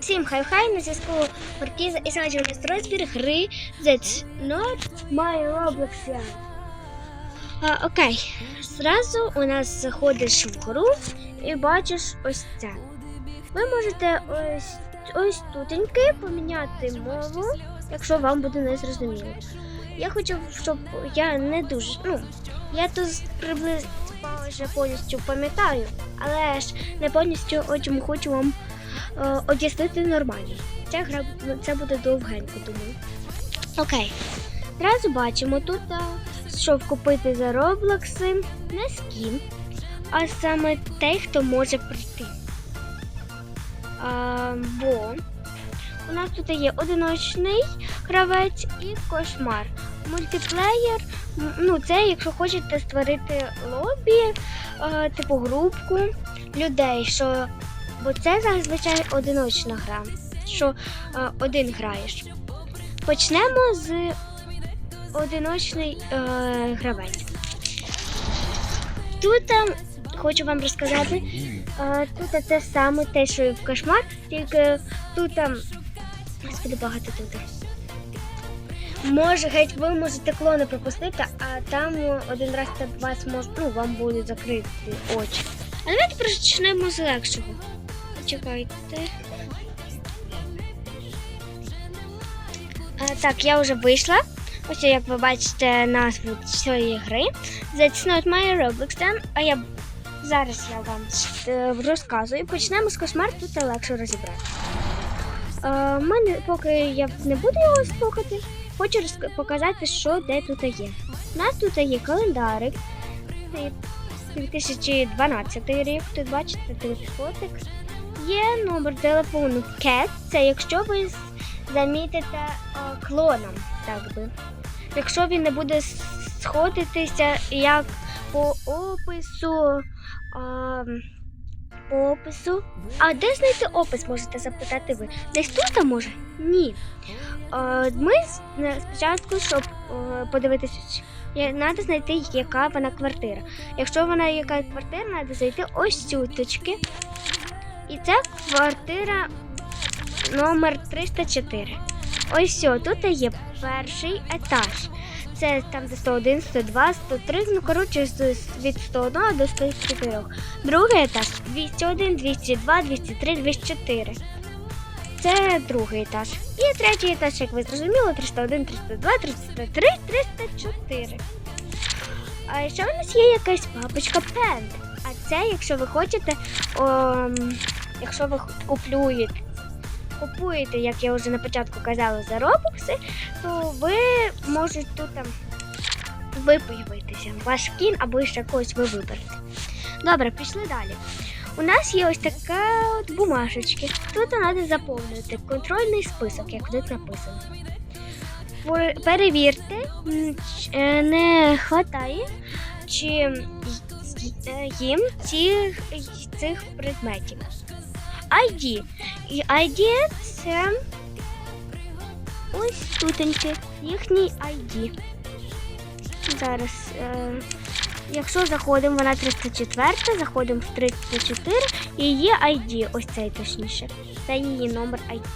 Всім хай-хай на зв'язку Маркіза і нас розбір гри That's not my Roblox А, окей, зразу у нас заходиш в гру і бачиш ось це. Ви можете ось, ось тутеньки поміняти мову, якщо вам буде незрозуміло. Я хочу, щоб я не дуже. Ну, я тут приблизно вже повністю пам'ятаю, але ж не повністю очим хочу вам е, об'яснити нормально. Ця гра це буде довгенько, думаю. Окей. Одразу бачимо тут, е, щоб купити за роблокси не скін, а саме той, хто може прийти. А, бо у нас тут є одиночний гравець і кошмар. Мультиплеєр, ну це якщо хочете створити лобі, е, типу групку людей, що бо це зазвичай одиночна гра, що е, один граєш. Почнемо з одиночний е, гравець. Тут е, хочу вам розказати, е, тут це саме те, що і в кошмар, тільки тут е, господи, багато тут. Може, геть ви можете клони пропустити, а там один раз вас може, ну, вам будуть закриті очі. А давайте почнемо з легшого. Чекайте. А, так, я вже вийшла. Ось як ви бачите назву цієї гри. That's not my Roblox Then. А я зараз я вам е, розказую. Почнемо з кошмар, тут легше розібрати. Е, мене, поки я не буду його слухати, хочу показати, що де тут є. У нас тут є календарик. 2012 рік, тут бачите телефотик. Є номер телефону CAT, це якщо ви замітите е, клоном, так би. Якщо він не буде сходитися як по опису. А, по опису. А де знайти опис, можете запитати ви? Десь тут, може? Ні. Е, Ми спочатку, щоб е, подивитися, треба знайти, яка вона квартира. Якщо вона яка квартира, треба зайти ось сюточки. І це квартира номер 304. Ось все, тут є перший етаж. Це там де 101, 102, 103, ну коротше від 101 до 104. Другий етаж 201, 202, 203, 204. Це другий етаж. І третій етаж, як ви зрозуміли, 301, 302, 303, 304. А ще у нас є якась папочка Pend. А це, якщо ви хочете, ом, якщо ви куплюєте, купуєте, як я вже на початку казала, за робокси, то ви можете тут там виявитися. Ваш кін або ще когось ви виберете. Добре, пішли далі. У нас є ось така от бумажечки. Тут треба заповнити контрольний список, як тут написано. Перевірте, е, не вистачає, чи їм цих, цих предметів. ID. І ID це ось тутеньки, їхній ID. Зараз, е, якщо заходимо, вона 304, заходимо в 304 і її ID, ось цей точніше. Це її номер ID.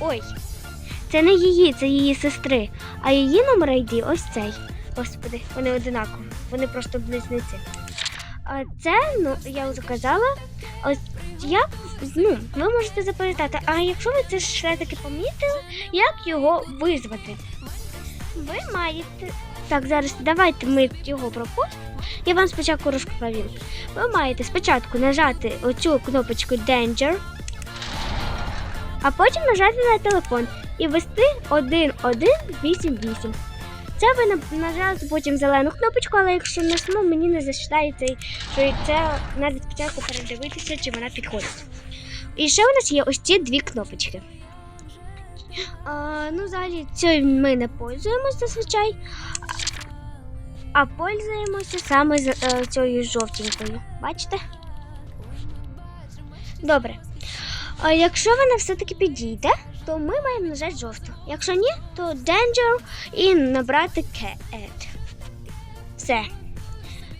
Ой, це не її, це її сестри. А її номер ID ось цей. Господи, вони одинакові, вони просто близнеці. А це, ну, я вже казала, ось як ну, ви можете запам'ятати, а якщо ви це ще таки помітили, як його визвати? Ви маєте. Так, зараз давайте ми його пропустимо. Я вам спочатку розповім. Ви маєте спочатку нажати оцю кнопочку Danger, а потім нажати на телефон і ввести 1188. Це ви нажали потім зелену кнопочку, але якщо нажму, мені не зачитається, що це треба спочатку передивитися, чи вона підходить. І ще у нас є ось ці дві кнопочки. А, ну, взагалі, цією ми не пользуємося зазвичай, а пользуємося саме з е, цією жовтенькою. Бачите? Добре. А якщо вона все-таки підійде, то ми маємо нажати жовту. Якщо ні, то Danger і набрати Cat. Все.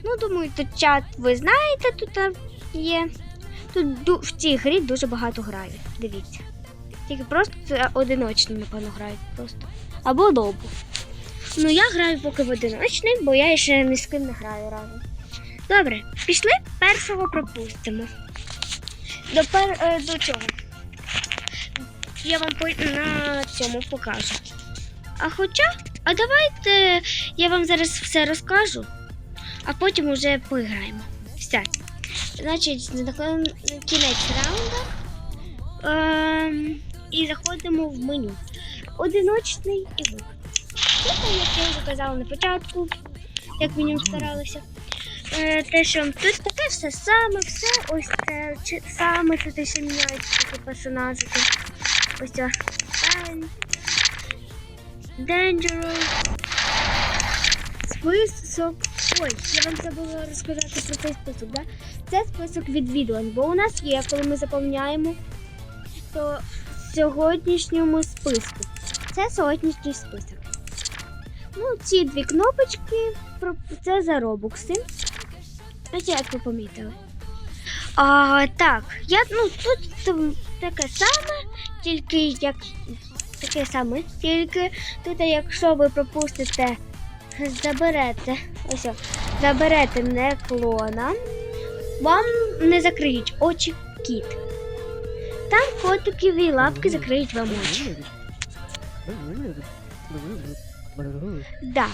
Ну, думаю, тут чат ви знаєте, тут е, є. Тут в цій грі дуже багато грають. Дивіться. Тільки просто це одиночно, напевно, грають просто. Або добу. Ну я граю поки в одиночний, бо я ще ні з ким не граю разом. Добре, пішли першого пропустимо. До, пер... е, до чого? Я вам на цьому покажу. А хоча, а давайте я вам зараз все розкажу, а потім уже поіграємо. Все. Значить, на кінець раунду. Ем, і заходимо в меню. Одиночний і звук. Тут, як я вже казала на початку, як мінімум старалася. Е, те, що тут таке все саме, все ось це саме тут ще міняються такі персонажики. Ось це Fun, Dangerous. Список. Ой, я вам забула розказати про цей список, да? Це список відвідувань, бо у нас є, коли ми заповняємо, то в сьогоднішньому списку. Це сьогоднішній список. Ну, ці дві кнопочки це за робокси. Ви помітили. А, так, я, ну, тут таке саме, тільки як таке саме, тільки тут, якщо ви пропустите, заберете, ось, заберете не клона, вам не закриють очі кіт. Там котикові лапки закриють вам очі. Да.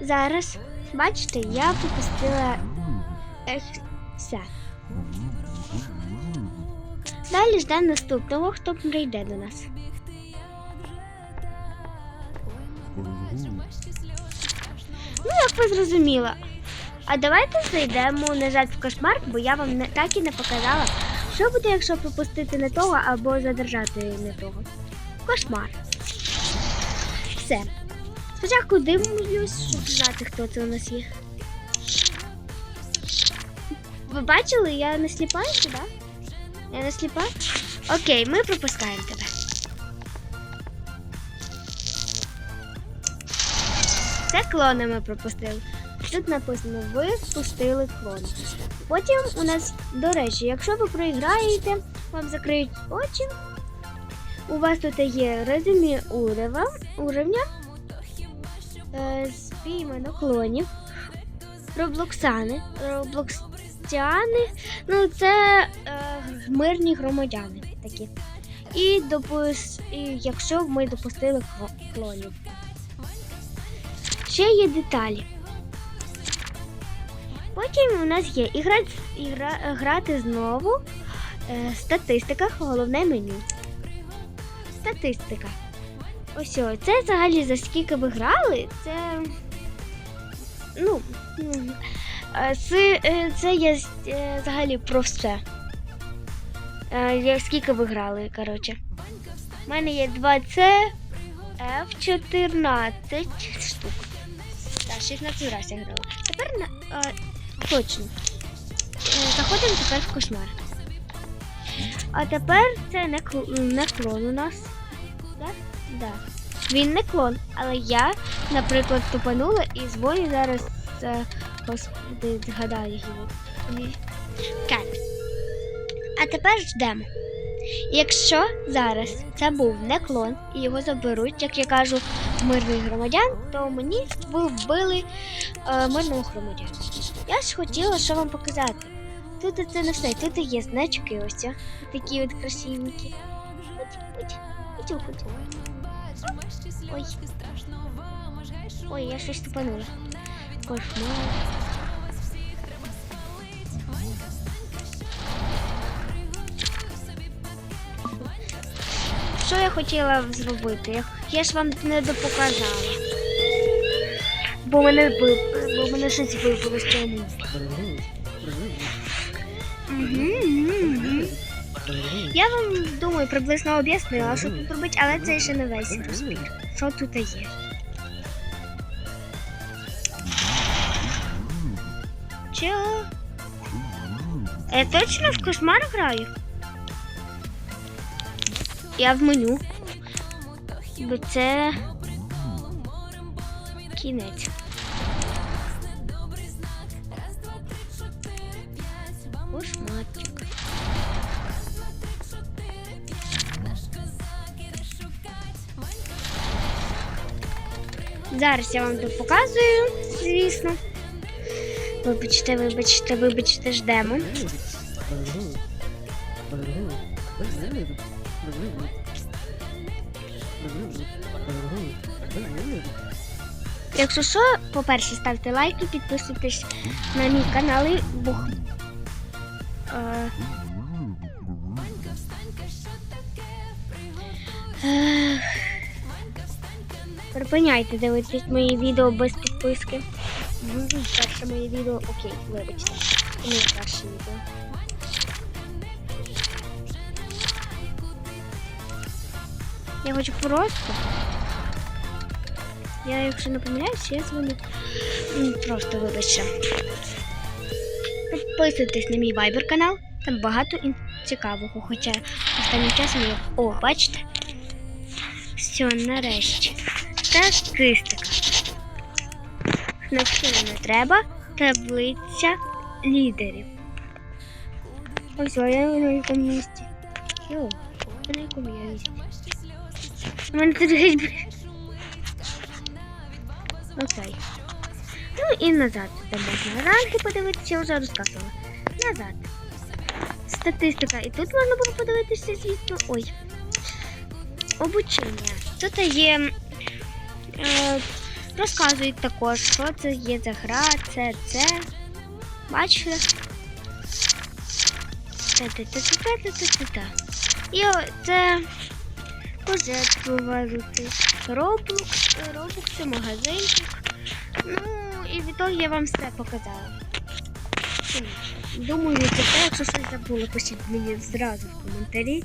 Зараз, бачите, я пропустила ех, все. Далі ждемо наступного, хто прийде до нас. Ну, як ви зрозуміла. А давайте зайдемо назад в кошмар, бо я вам не, так і не показала, що буде, якщо пропустити не того або задержати не того. Кошмар. Все. Спочатку дивлюсь, щоб знати, хто це у нас є. Ви бачили, я не сліпаю, да? Я не сліпа? Окей, ми пропускаємо тебе. Це клони ми пропустили. Тут написано, ви впустили клона. Потім у нас, до речі, якщо ви проіграєте, вам закриють очі. У вас тут є резюмі урева, уровня, е, спіймано клонів, роблоксани, роблокстяни, ну це е, мирні громадяни такі. І, допус... і якщо ми допустили клонів. Ще є деталі. Потім у нас є ігра, ігра, грати знову, е, статистика, головне меню. Статистика. Ось це взагалі за скільки ви грали, це. Ну, е, це, е, це є е, взагалі про все. Я- Скільки ви грали, коротше. У мене є 2C, F14 штук. Так, 16 разів я грала. Тепер на. точно. Заходимо тепер в кошмар. А тепер це не, кл- не клон у нас. Так? Да. Він не клон, але я, наприклад, тупанула і дзвоню зараз. Е, господи, згадаю його. Кет. А тепер ждемо. Якщо зараз це був не клон і його заберуть, як я кажу, мирних громадян, то мені вбили е, мирного громадян. Я ж хотіла що вам показати. Тут це не все, тут є значки ось, такі от красивенькі. Ой. Ой, я щось тупанула. Кошмар. Що я хотіла зробити? Я, ж вам не допоказала. Бо мене бо мене щось вибило з цьому. Я вам думаю, приблизно об'яснила, що тут робити, але це ще не весь розбір. Що тут є? Чого? Я точно в кошмар граю? Я в меню. Бо це кінець. Зараз я вам тут показую, звісно. Вибачте, вибачте, вибачте, ждемо. Якщо що, по-перше, ставте лайки, підписуйтесь на мій канал і Бог. Е, Припиняйте дивитись мої відео без підписки. Перше моє відео, окей, вибачте. Це моє перше відео. Я хочу просто. Я, якщо не помиляюсь, я. М, Просто вибачте. Підписуйтесь на мій вайбер канал. Там багато цікавого. Хоча останнім часом я. О, бачите? Все, нарешті. Статистика. Навчити не треба. Таблиця лідерів. Ось я на якому місці. Йо, на якому я місці. У мене тут геть. Окей. Ну і назад. Де можна ранки подивитися, я вже розказувала. Назад. Статистика. І тут можна було подивитися, звісно. Ой. Обучення. Тут є. Е, розказують також, що це є за гра, це це. Бачите? Та-та-та-та-та-та-та-та. І це пожертвувати. Роблокс, Роблокс, це магазинчик. Ну, і відтоді я вам все показала. Думаю, це те, якщо щось забула, пишіть мені зразу в коментарі.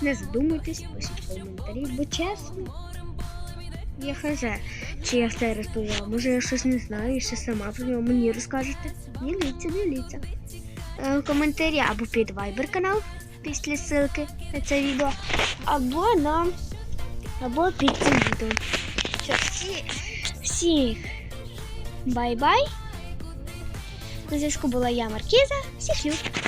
Не задумуйтесь, пишіть в коментарі, бо чесно. Я хз, чи я все розповіла. Може я щось не знаю і ще сама про нього мені розкажете. Діліться, діліться. Е, коментарі або під Viber канал після ссылки на це відео, або на або під цим відео. Що, всі, всіх бай-бай. На зв'язку була я, Маркіза. Всіх люб.